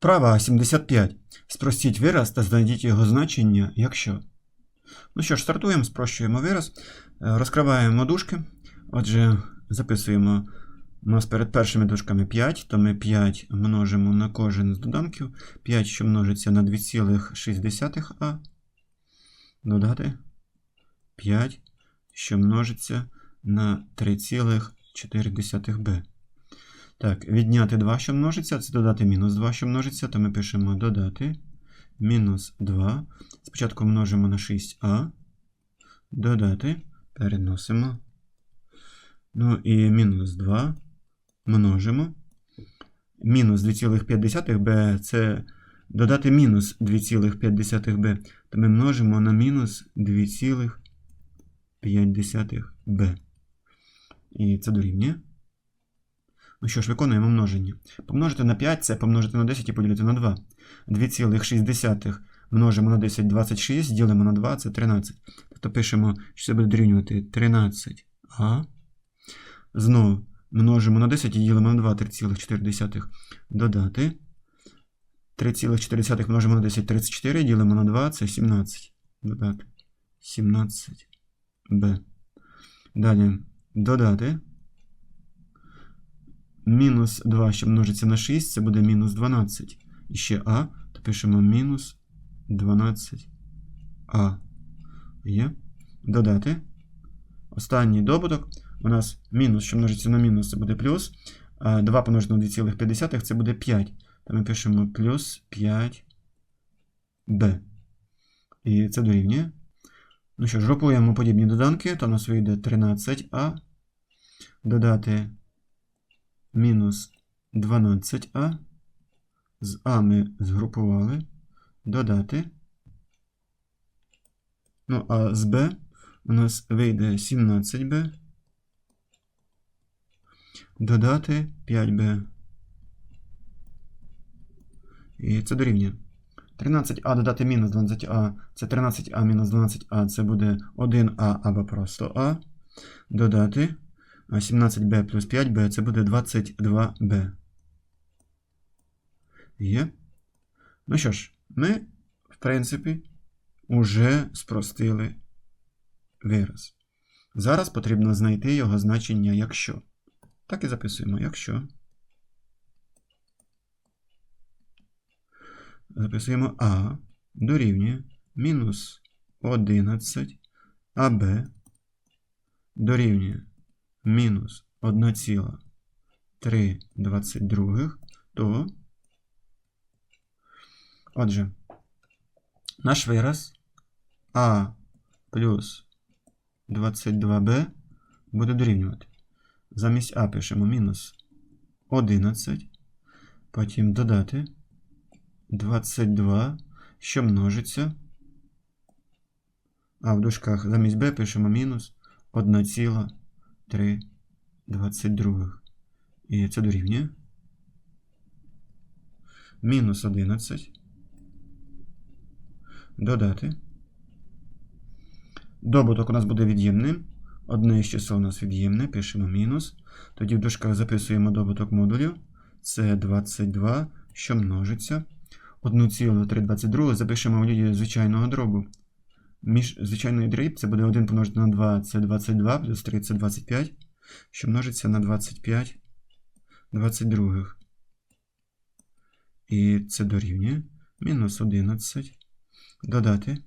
Вправа 75. Спростіть вираз та знайдіть його значення, якщо. Ну що ж, стартуємо, спрощуємо вираз, Е, розкриваємо дужки. Отже, записуємо. У нас перед першими дужками 5, то ми 5 множимо на кожен з доданків. 5, що множиться на 2,6а. Додати 5, що множиться на 3,4b. Так, відняти 2, що множиться, це додати мінус 2, що множиться, то ми пишемо додати мінус 2. Спочатку множимо на 6а. Додати, переносимо. Ну і мінус 2 множимо. Мінус 2,5b це додати мінус 2,5b, то ми множимо на мінус 2,5b. І це дорівнює. Ну що ж, виконуємо множення. Помножити на 5 це помножити на 10 і поділити на 2. 2,6 множимо на 10 26, ділимо на 2, це 13. Тобто пишемо, що це буде дорівнювати 13а. Знову множимо на 10 і ділимо на 2, 3,4. Додати. 3,4 множимо на 10, 34, ділимо на 2, це 17. Додати. 17b. Далі додати. Мінус 2, що множиться на 6, це буде мінус 12. І ще а, то пишемо мінус 12а. Є. Додати. Останній добуток. У нас мінус, що множиться на мінус, це буде плюс. 2 помножити на 2,5 це буде 5. То ми пишемо плюс 5b. І це дорівнює. Ну що ж, групуємо подібні доданки, то у нас вийде 13а. Додати мінус 12а. З А ми згрупували. Додати. Ну, а з Б у нас вийде 17b. Додати 5b. І це дорівнює. 13а додати мінус 12а. Це 13а мінус 12а. Це буде 1а або просто А. Додати. 17b плюс 5b це буде 22b. Є. Ну що ж, ми, в принципі, уже спростили вираз. Зараз потрібно знайти його значення якщо. Так і записуємо, якщо. Записуємо А дорівнює мінус 11 АБ дорівнює мінус 1,322, то, отже, наш вираз А плюс 22b буде дорівнювати. Замість А пишемо мінус 11, потім додати 22, що множиться. А в дужках замість b пишемо мінус 1,322. І це дорівнює. Мінус 11. Додати. Добуток у нас буде від'ємним. Одне із чисел у нас від'ємне, пишемо мінус. Тоді в дужках записуємо добуток модулів. Це 22, що множиться. 1,322 запишемо в лінію звичайного дробу. Між звичайний дріб це буде 1 помножити на 2, це 22, плюс 3 це 25, що множиться на 25 22. І це дорівнює мінус 11. Додати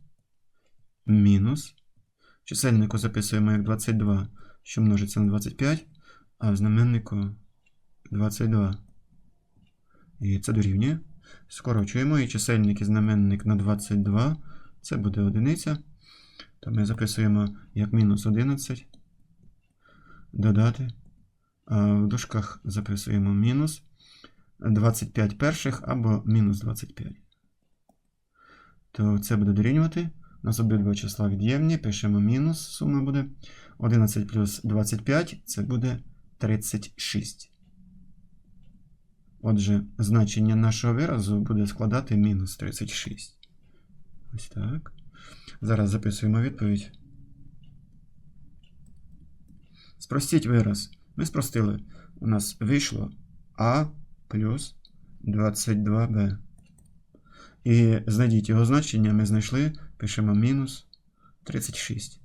мінус. Чисельнику записуємо як 22, що множиться на 25, а в знаменнику 22. І це дорівнює. Скорочуємо і чисельник і знаменник на 22. Це буде одиниця. То ми записуємо як мінус 11. Додати. А в дужках записуємо мінус 25 перших або мінус 25. То це буде дорівнювати. У нас обидва числа від'ємні. Пишемо мінус. Сума буде 11 плюс 25 це буде 36. Отже, значення нашого виразу буде складати мінус 36. Ось так. Зараз записуємо відповідь. Спростіть вираз. Ми спростили. У нас вийшло А плюс 22Б. І знайдіть його значення, ми знайшли, пишемо мінус 36.